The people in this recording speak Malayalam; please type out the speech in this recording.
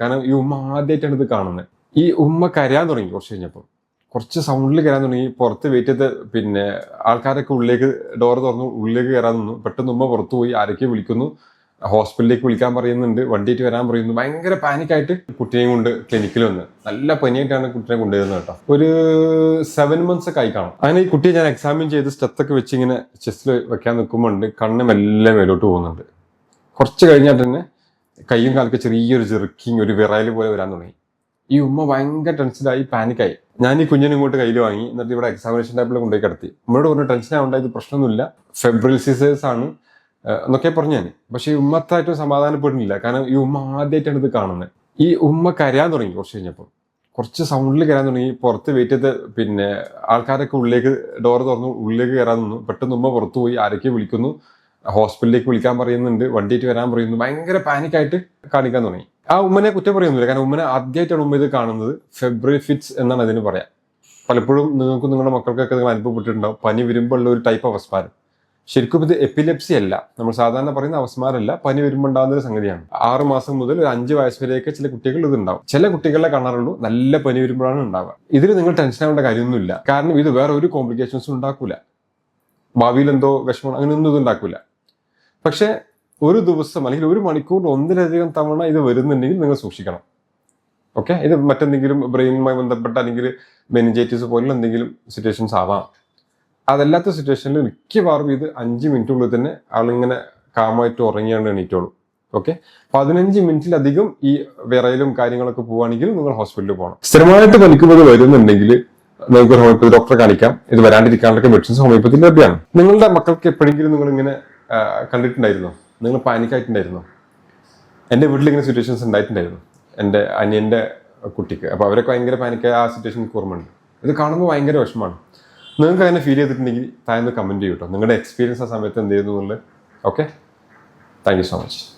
കാരണം ഈ ഉമ്മ ആദ്യമായിട്ടാണ് ഇത് കാണുന്നത് ഈ ഉമ്മ കരയാൻ തുടങ്ങി കുറച്ച് കഴിഞ്ഞപ്പോൾ കുറച്ച് സൗണ്ടിൽ കയറാൻ തുടങ്ങി. പുറത്ത് വെയിറ്റ് പിന്നെ ആൾക്കാരൊക്കെ ഉള്ളിലേക്ക് ഡോർ തുറന്നു. ഉള്ളിലേക്ക് കയറാൻ നിന്നു. പെട്ടെന്ന് ഉമ്മ പുറത്തു പോയി. ആരൊക്കെ വിളിക്കുന്നു? ഹോസ്പിറ്റലിലേക്ക് വിളിക്കാൻ പറയുന്നുണ്ട്. വണ്ടിയിട്ട് വരാൻ പറയുന്നു. ഭയങ്കര പാനിക്കായിട്ട് കുട്ടിയെയും കൊണ്ട് ക്ലിനിക്കിൽ വന്ന്. നല്ല പനിയായിട്ടാണ് കുട്ടിനെ കൊണ്ടുവരുന്നത് കേട്ടോ. ഒരു സെവൻ മന്ത്സ് ഒക്കെ ആയി കാണും. അങ്ങനെ ഈ കുട്ടിയെ ഞാൻ എക്സാമിൻ ചെയ്ത് സ്റ്റെത്തൊക്കെ വെച്ച് ഇങ്ങനെ ചെസ്റ്റിൽ വെക്കാൻ നിൽക്കുമ്പോൾ ഉണ്ട്. കണ്ണ് മേലോട്ട് പോകുന്നുണ്ട്. കുറച്ച് കഴിഞ്ഞാൽ തന്നെ കയ്യും കാലൊക്കെ ചെറിയൊരു ചെറുക്കിങ് ഒരു വിറയൽ പോലെ വരാൻ തുടങ്ങി. ഈ ഉമ്മ ഭയങ്കര ടെൻഷനായി പാനിക്കായി ഞാൻ ഈ കുഞ്ഞിനെ ഇങ്ങോട്ട് കയ്യിൽ വാങ്ങി എന്നിട്ട് ഇവിടെ എക്സാമിനേഷൻ ടൈപ്പിൽ കൊണ്ടുപോയി കിടത്തി. ഉമ്മയോട് പറഞ്ഞു ടെൻഷൻ ആവേണ്ട ഇത് പ്രശ്നമൊന്നുമില്ല. ഫെബ്രിൽ സീസേഴ്സ് ആണ്. എന്നൊക്കെ പറഞ്ഞു ഞാൻ. പക്ഷേ ഈ ഉമ്മത്തായിട്ടും സമാധാനപ്പെടുന്നില്ല. കാരണം ഈ ഉമ്മ ആദ്യമായിട്ടാണ് ഇത് കാണുന്നത്. ഈ ഉമ്മ കരയാൻ തുടങ്ങി കുറച്ച് കഴിഞ്ഞപ്പോൾ. കുറച്ച് സൗണ്ടിൽ കയറാൻ തുടങ്ങി. പുറത്ത് വെയിറ്റ് ചെയ്ത് പിന്നെ ആൾക്കാരൊക്കെ ഉള്ളിലേക്ക് ഡോർ തുറന്നു ഉള്ളിലേക്ക് കയറാൻ നിന്നു. പെട്ടെന്ന് ഉമ്മ പുറത്തു പോയി ആരൊക്കെ വിളിക്കുന്നു. ഹോസ്പിറ്റലിലേക്ക് വിളിക്കാൻ പറയുന്നുണ്ട് വണ്ടിയിട്ട് വരാൻ പറയുന്നു ഭയങ്കര പാനിക്കായിട്ട് കാണിക്കാൻ തുടങ്ങി. ആ ഉമ്മനെ കുറ്റം പറയുന്നില്ല. കാരണം ഉമ്മനെ ആദ്യമായിട്ടാണ് ഉമ്മ ഇത് കാണുന്നത്. ഫെബ്രുവരി ഫിറ്റ്സ് എന്നാണ് അതിന് പറയാം. പലപ്പോഴും നിങ്ങൾക്ക് നിങ്ങളുടെ മക്കൾക്കൊക്കെ നിങ്ങൾ അനുഭവപ്പെട്ടിട്ടുണ്ടാവും. പനി വരുമ്പോൾ ഉള്ള ഒരു ടൈപ്പ് അവസ്മാരം. ശരിക്കും ഇത് എപ്പിലെപ്സി അല്ല. നമ്മൾ സാധാരണ പറയുന്ന അവസ്മാരല്ല. പനി വരുമ്പോൾ ഉണ്ടാകുന്ന ഒരു സംഗതിയാണ്. ആറ് മാസം മുതൽ ഒരു അഞ്ച് വയസ്സ് വരെയൊക്കെ ചില കുട്ടികൾ ഇത് ഉണ്ടാവും. ചില കുട്ടികളെ കാണാറുള്ളൂ. നല്ല പനി വരുമ്പോഴാണ് ഉണ്ടാവുക. ഇതിൽ നിങ്ങൾ ടെൻഷൻ ആവേണ്ട കാര്യമൊന്നുമില്ല. കാരണം ഇത് വേറെ ഒരു കോംപ്ലിക്കേഷൻസും ഉണ്ടാക്കൂല. ഭാവിയിൽ എന്തോ വിഷമം അങ്ങനെയൊന്നും ഇത് ഉണ്ടാക്കൂല. പക്ഷെ ഒരു ദിവസം അല്ലെങ്കിൽ ഒരു മണിക്കൂറിന് ഒന്നിലധികം തവണ ഇത് വരുന്നുണ്ടെങ്കിൽ നിങ്ങൾ സൂക്ഷിക്കണം. ഓക്കെ ഇത് മറ്റെന്തെങ്കിലും ബ്രെയിനുമായി ബന്ധപ്പെട്ട അല്ലെങ്കിൽ മെനിഞ്ചൈറ്റിസ് പോലുള്ള എന്തെങ്കിലും സിറ്റുവേഷൻസ് ആവാം. അതല്ലാത്ത സിറ്റുവേഷനിൽ മിക്കവാറും ഇത് അഞ്ച് മിനിറ്റുള്ളിൽ തന്നെ ആളിങ്ങനെ കാമായിട്ട് ഉറങ്ങിയാണ് എണീറ്റോളൂ. ഓക്കെ പതിനഞ്ച് മിനിറ്റിലധികം ഈ വിറയിലും കാര്യങ്ങളൊക്കെ പോവുകയാണെങ്കിൽ നിങ്ങൾ ഹോസ്പിറ്റലിൽ പോകണം. സ്ഥിരമായിട്ട് പനിക്കുന്നത് വരുന്നുണ്ടെങ്കിൽ നിങ്ങൾക്ക് ഹോമിയോപ്പതി ഡോക്ടറെ കാണിക്കാം. ഇത് വരാണ്ടിരിക്കാനുള്ള മെഡിസിൻസ് ഹോമിയോപ്പതി ലഭ്യമാണ്. നിങ്ങളുടെ മക്കൾക്ക് എപ്പോഴെങ്കിലും നിങ്ങൾ ഇങ്ങനെ കണ്ടിട്ടുണ്ടായിരുന്നോ. നിങ്ങൾ പാനിക്കായിട്ടുണ്ടായിരുന്നോ. എന്റെ വീട്ടിൽ ഇങ്ങനെ സിറ്റുവേഷൻസ് ഉണ്ടായിട്ടുണ്ടായിരുന്നു. എന്റെ അനിയന്റെ കുട്ടിക്ക്. അപ്പോൾ അവരൊക്കെ ഭയങ്കര പാനിക്കായ ആ സിറ്റുവേഷൻ ഓർമ്മയുണ്ട്. ഇത് കാണുമ്പോൾ ഭയങ്കര വിഷമമാണ്. നിങ്ങൾക്ക് അങ്ങനെ ഫീൽ ചെയ്തിട്ടുണ്ടെങ്കിൽ താഴെ കമന്റ് ചെയ്യൂട്ടോ നിങ്ങളുടെ എക്സ്പീരിയൻസ് ആ സമയത്ത് എന്ത് ചെയ്യുന്നു എന്നുള്ളത്. Okay thank you so much